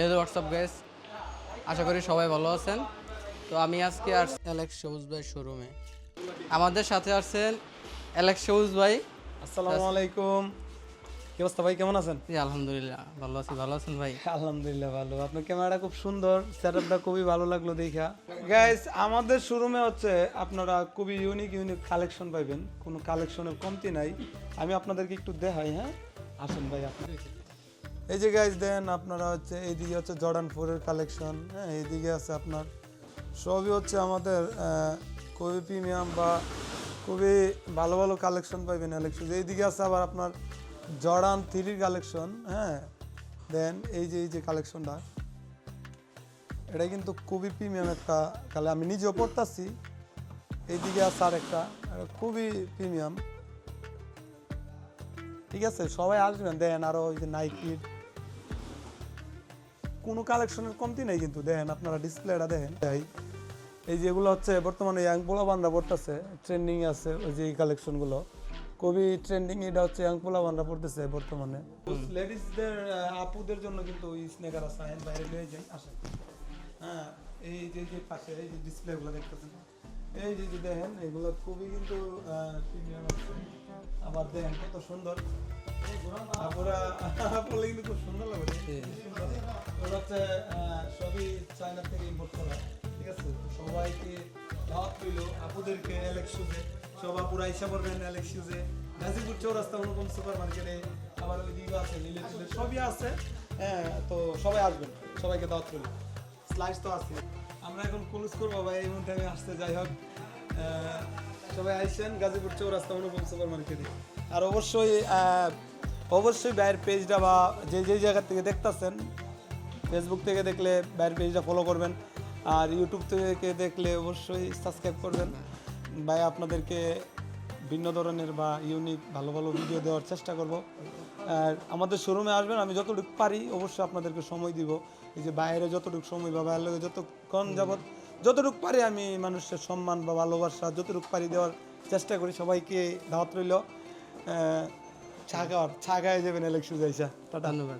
এই WhatsApp guys আশা করি সবাই ভালো আছেন। তো আমি আজকে আর অ্যালেক্স সবুজ ভাই শোরুমে আমাদের সাথে আসছেন অ্যালেক্স সবুজ ভাই। আসসালামু আলাইকুম। কি অবস্থা ভাই কেমন আছেন? জি আলহামদুলিল্লাহ ভালো আছি। ভালো আছেন ভাই? আলহামদুলিল্লাহ ভালো। আপনার ক্যামেরাটা খুব সুন্দর সেটআপটা খুবই ভালো লাগল দেখা। গাইস আমাদের শোরুমে হচ্ছে আপনারা খুবই ইউনিক ইউনিক কালেকশন পাইবেন। কোনো কালেকশনের কমতি নাই। আমি আপনাদেরকে একটু দেখাই হ্যাঁ? আসুন ভাই আপনি। এই যে গাইজ দেন আপনারা হচ্ছে এইদিকে হচ্ছে জর্ডান ফোরের কালেকশন হ্যাঁ এইদিকে আছে আপনার। সবই হচ্ছে আমাদের খুবই প্রিমিয়াম বা খুবই ভালো ভালো কালেকশন পাইবেন কালেকশন এইদিকে আছে আবার আপনার জর্ডান থ্রির কালেকশন হ্যাঁ। দেন এই যে এই যে কালেকশনটা এটা কিন্তু খুবই প্রিমিয়াম একটা কালে আমি নিজেও পড়তাছি, এইদিকে আছে আর একটা খুবই প্রিমিয়াম ঠিক আছে, সবাই আসবেন দেন আরও ওই যে নাইকির কোনো কালেকশনের কমতি নেই কিন্তু দেখেন আপনারা ডিসপ্লেটা দেখেন। তাই এই যেগুলো হচ্ছে বর্তমানে ইয়াং পোলাবানরা পড়তেছে ট্রেন্ডিং আছে ওই যে এই কালেকশনগুলো। খুবই ট্রেন্ডিং এটা হচ্ছে ইয়াং পোলাবানরা পড়তেছে বর্তমানে। লেডিসদের আপুদের জন্য কিন্তু ওই স্নেকার আছে আইন বাইরে নিয়ে যাই আসেন। হ্যাঁ এই যে যে পাশে এই যে ডিসপ্লেগুলো দেখতেছেন। এই যে যে দেখেন এগুলো খুবই কিন্তু প্রিমিয়াম আছে। আবার দেখেন কত সুন্দর। আপুরা পড়লে কিন্তু খুব সুন্দর লাগে। ওগুলো সবই চায়না থেকে ইম্পোর্ট করা ঠিক আছে? সবাইকে দাওয়াত রইল আপুদেরকে অ্যালেক্স শুজে সব আপুরা ইসা করবেন Alex shoes Gazipur Chowrasta Anupam super market আবার ওই দিকে আছে টিলে সবই আছে। হ্যাঁ তো সবাই আসবেন সবাইকে দাওয়াত রইল। স্লাইস তো আছে। আমরা এখন ক্লোজ করব ভাই এই মুহূর্তে আমি আসতে যাই হোক। সবাই আইসেন গাজীপুর চৌরাস্তা অনুপম সুপার মার্কেটে আর অবশ্যই অবশ্যই বাইরের পেজটা বা যে যে জায়গা থেকে দেখতাছেন ফেসবুক থেকে দেখলে বাইরের পেজটা ফলো করবেন। আর ইউটিউব থেকে দেখলে অবশ্যই সাবস্ক্রাইব করবেন। ভাই, আপনাদেরকে ভিন্ন ধরনের বা ইউনিক ভালো ভালো ভিডিও দেওয়ার চেষ্টা করব। আর আমাদের শোরুমে আসবেন, আমি যতটুকু পারি অবশ্যই আপনাদেরকে সময় দিব। এই যে বাইরে যতটুকু সময় বা বাইরের লোকে যতক্ষণ যাবৎ যতটুকু পারি আমি মানুষের সম্মান বা ভালোবাসা যতটুকু পারি দেওয়ার চেষ্টা করি। সবাইকে দাওয়াত রইল। চা খাওয়া যাবেন যাইসা টাটা। ধন্যবাদ।